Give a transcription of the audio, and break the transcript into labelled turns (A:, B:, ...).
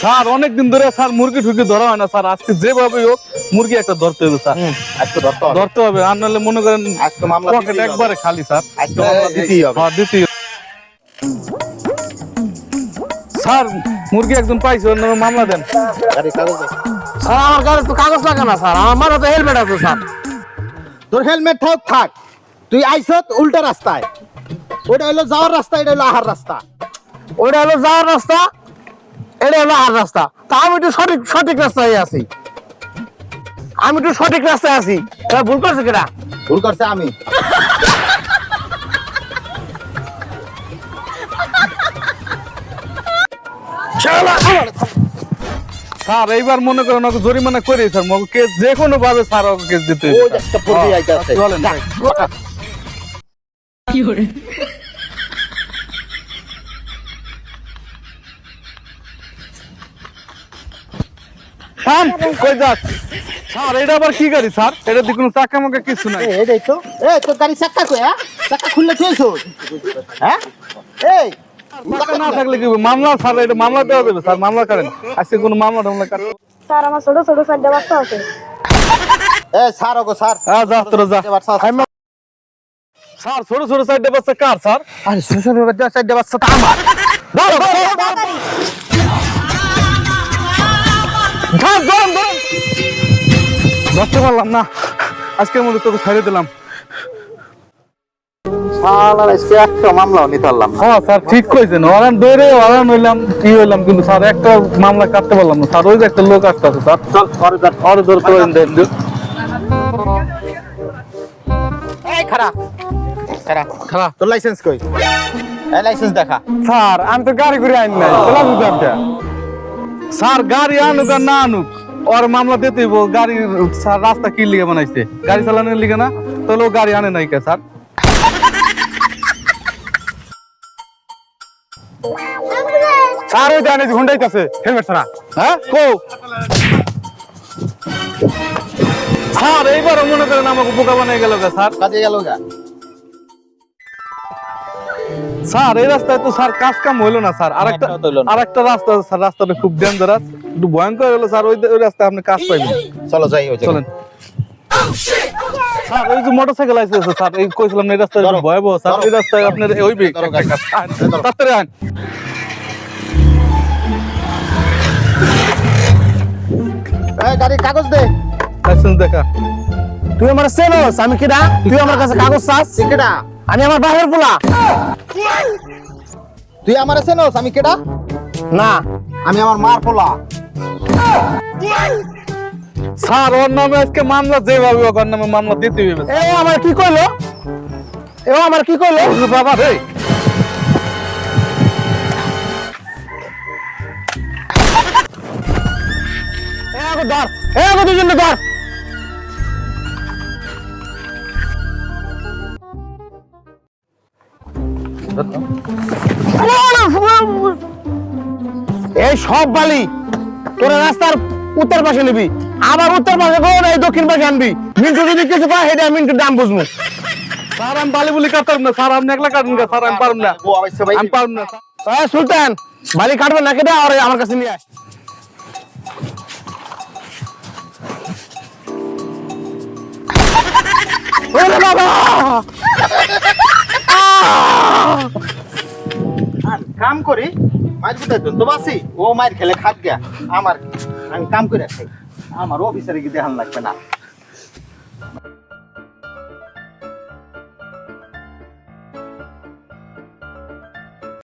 A: Sir অনেকদিন ধরে sir মুরগি ঠুকি ধরা হয় না স্যার। আজকে যেভাবে হোক মুরগি একটা ধরতে হবে স্যার।
B: আজকে ধরতে হবে।
A: আর নাহলে মনে করেন
B: আজকে মামলা।
A: একবারে খালি স্যার।
B: আজকে মামলা দিতেই হবে।
A: হ্যাঁ দিতেই স্যার মুরগি একজন পাইছে ওর নামে মামলা দেন।
C: স্যার আমার গাড়ি তো কাগজ লাগে না স্যার। আমার তো হেলমেট আছে স্যার।
B: তোর হেলমেট থাক থাক। তুই আইছত উল্টা রাস্তায়। ওটা হলো যাওয়ার রাস্তা এটা হলো আহার রাস্তা।
C: ওইটা হলো যাওয়ার রাস্তা এটা হলো আর রাস্তা। তা আমি একটু সঠিক সঠিক রাস্তায় আছি। আমি একটু সঠিক রাস্তায় আছি। ভুল করছে কেনা
B: ভুল করছে আমি।
A: স্যার এইবার মনে করেন ওকে জরিমানা করে স্যার মগ কেস যে কোনো ভাবে স্যার ওকে কেস দিতে হবে,
B: ওই
A: স্যার।
B: একটা পড়ে
A: হ্যাঁ,
B: আইতাছে।
A: চলেন ভাই। থাম, কই যাস? স্যার এটা আবার কি গাড়ি স্যার? এটা দিয়ে কোনো চাকা মাকা কিছু নাই।
B: এই এই তো। এই তোর গাড়ি চাক্কা কই হ্যাঁ? চাক্কা খুললে থুয়েছো হ্যাঁ? এই
A: চাকা না থাকলে কি মামলা স্যার এটা মামলা দেওয়া যাবে স্যার মামলা করেন। আজকে কোনো মামলা টামলা করেন।
D: স্যার আমার ছোট ছোট চারটা বাচ্চা আছে।
B: এ স্যার ওগো স্যার।
A: হ্যাঁ যা তোরা যা।
B: স্যার
A: স্যার ছোট ছোট সাইডে বাচ্চা কার স্যার?
B: আরে শুনে বাচ্চা চারটে বাচ্চা তো আমার।
A: ধরতে পারলাম না। আজকের মধ্যে তোকে ছেড়ে দিলাম। হ্যাঁ স্যার ঠিক কইছেন। ওরান দৌড়ে ওরান হইলাম কি হইলাম কিন্তু স্যার একটা মামলা কাটতে পারলাম না। স্যার ওই যে একটা লোক আসতে আছে স্যার।
B: চল
A: দেন
B: এই খারা খারা
A: খারাপ
B: তোর লাইসেন্স কই? এই লাইসেন্স দেখা।
C: স্যার আমি তো গাড়ি ঘুরে আইন নাই।
A: স্যার, গাড়ি আনুক আর না আনুক, ওর মামলা দিতে হইব গাড়ি, স্যার, রাস্তা কি লিগে বানাইছে? গাড়ি চালানোর লিগে না? তাহলে ও গাড়ি আনে নাই কে, স্যার?
C: স্যার, ওই জানে ঘন্টাইতেছে হেলমেট ছাড়া।
A: হ্যাঁ? কো স্যার, এইবারও মনে করেন আমাকে বোকা বানিয়ে গেল কে, স্যার?
B: কাজে গেল গা
A: স্যার এই রাস্তায় তো স্যার কাজ কাম হইল না স্যার। আরেকটা
B: একটাও তো
A: আরেকটা রাস্তা স্যার রাস্তাটা খুব ডেঞ্জারাস একটু ভয়ঙ্কর হলো স্যার ওই ওই রাস্তায় আপনি কাজ পাইবেন
B: চলো যাই ওই
A: চলেন। স্যার ওই যে মোটরসাইকেল আছে স্যার এই কইছিলাম এই রাস্তায় ভয়াবহ স্যার এই রাস্তায় আপনার ওই। তাড়াতাড়ি আন
B: এই গাড়ি কাগজ দে।
A: লাইসেন্স দেখা।
C: তুই আমার চেনস আমি কিনা তুই আমার কাছে কাগজ চাস?
B: কেডা?
C: আমি আমার বাহের পোলা।
B: তুই আমার চেনস? আমি কেডা?
C: না।
B: আমি আমার মার পোলা।
A: স্যার ওর নামে আজকে মামলা যেভাবে হোক ওর নামে মামলা দিতে হবে
C: এ আমার কি কইলো? এ আমার কি কইলো।
A: বাবা রে।
C: এ আগো ধর। এ আগো দুজন ধর। এই সব বালি তোরা রাস্তার উত্তর পাশে নিবি। আবার উত্তর পাশে কোন এই দক্ষিণ পাশে আনবি। মিন্টু যদি কিছু পায় সেটা মিন্টুর দাম বুঝব।
A: স্যার আমি বালি বলি কাটতাম না। স্যার আপনি একলা কাটুন না। স্যার আমি পারুম না।
B: ও অবশ্য ভাই
A: আমি পারুম না।
C: এই সুলতান বালি কাটবে না কেটে আর আমার কাছে নিয়ে আয়। ওরে বাবা!
B: কাম করি। মাছ কোথায় তো বাসি। ও মার খেলে খাত গিয়া। আমার, আমি কাম করে খাই। আমার অফিসারে গিয়ে দেখান লাগবে না।